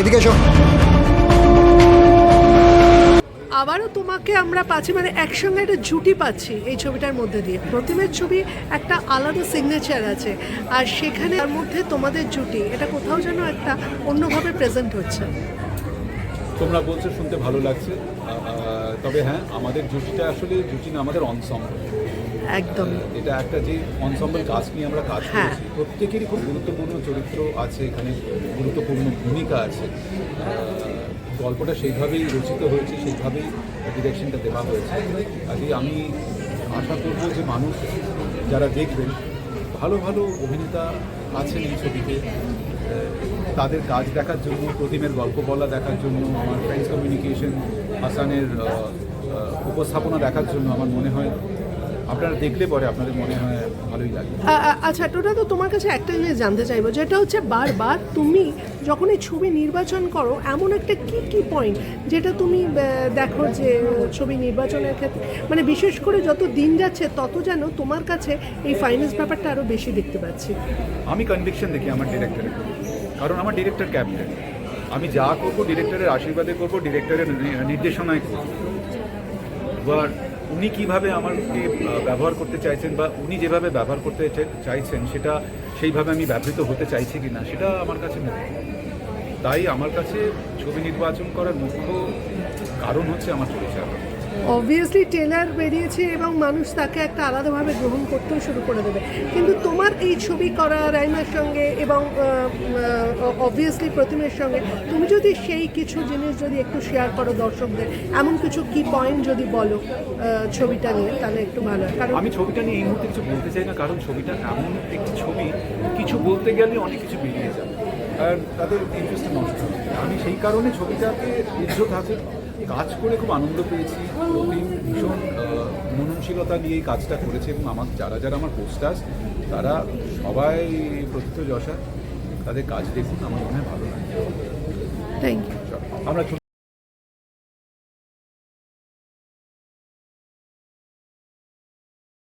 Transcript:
এদিকে এসো। আবারও তোমাকে আমরা পাচ্ছি মানে একসঙ্গে একটা জুটি পাচ্ছি এই ছবিটার মধ্যে দিয়ে। প্রতিমের ছবি একটা আলাদা সিগনেচার আছে আর সেখানে তার মধ্যে তোমাদের জুটি এটা কোথাও যেন একটা অন্যভাবে প্রেজেন্ট হচ্ছে। তোমরা বলছো শুনতে ভালো লাগছে তবে হ্যাঁ আমাদের জুটিটা আসলে জুটি না আমাদের অনসম্বল একদম। এটা একটা যে অনসম্বল কাজ নিয়ে আমরা কাজ হ্যাঁ। করছি প্রত্যেকেরই খুব গুরুত্বপূর্ণ চরিত্র আছে এখানে গুরুত্বপূর্ণ ভূমিকা আছে। গল্পটা সেইভাবেই রচিত হয়েছে সেইভাবেই ডিরেকশনটা দেওয়া হয়েছে। কাজে আমি আশা করব যে মানুষ যারা দেখবেন ভালো ভালো অভিনেতা আছেন এই ছবিতে তাদের কাজ দেখার জন্য প্রতিমের গল্প বলা দেখার জন্য আমার ফ্রেন্ডস কমিউনিকেশন হাসানের উপস্থাপনা দেখার জন্য আমার মনে হয় আপনারা দেখলে পরে আপনাদের মনে হয় ভালোই লাগে আচ্ছা টোটা তো তোমার কাছে একটা জিনিস জানতে চাইব যেটা হচ্ছে বারবার তুমি যখন এই ছবি নির্বাচন করো এমন একটা কি কি পয়েন্ট যেটা তুমি দেখো যে ছবি নির্বাচনের ক্ষেত্রে মানে বিশেষ করে যত দিন যাচ্ছে তত যেন তোমার কাছে এই ফাইন্যান্স ব্যাপারটা আরও বেশি দেখতে পাচ্ছি। আমি কনভিকশন দেখি আমার ডিরেক্টরের কারণ আমার ডিরেক্টর ক্যাপ্টেন আমি যা করব ডিরেক্টরের আশীর্বাদে করব ডিরেক্টরের নির্দেশনায় করব। এবার উনি কীভাবে আমাকে ব্যবহার করতে চাইছেন বা উনি যেভাবে ব্যবহার করতে চাইছেন সেটা সেইভাবে আমি ব্যবহৃত হতে চাইছি কি না সেটা আমার কাছে মুখ্য তাই আমার কাছে ছবি নির্বাচন করার মুখ্য কারণ হচ্ছে আমার পরিচয় অবভিয়াসলি টেলার বেরিয়েছে এবং মানুষ তাকে একটা আলাদাভাবে গ্রহণ করতেও শুরু করে দেবে। কিন্তু তোমার এই ছবি করা রাইমার সঙ্গে এবং অবভিয়াসলি প্রতিমের সঙ্গে, তুমি যদি সেই কিছু জিনিস যদি একটু শেয়ার করো দর্শকদের, এমন কিছু কি পয়েন্ট যদি বলো ছবিটা নিয়ে, তাহলে একটু ভালো হয়। কারণ আমি ছবিটা নিয়ে এই মুহূর্তে কিছু বলতে চাই না, কারণ ছবিটা এমন একটি ছবি, কিছু বলতে গেলে অনেক কিছু বেরিয়ে যাবে আর তাদের ইন্টারেস্ট নষ্ট আমি সেই কারণে ছবিটাতে উজ্জ্ব থাকে কাজ করে খুব আনন্দ পেয়েছি। প্রতিম ভীষণ মননশীলতা নিয়ে এই কাজটা করেছে এবং আমার যারা যারা আমার পোস্টার্স তারা সবাই প্রথিত যশা তাদের কাজ দেখুন আমার মনে হয় ভালো লাগে থ্যাংক ইউ আমরা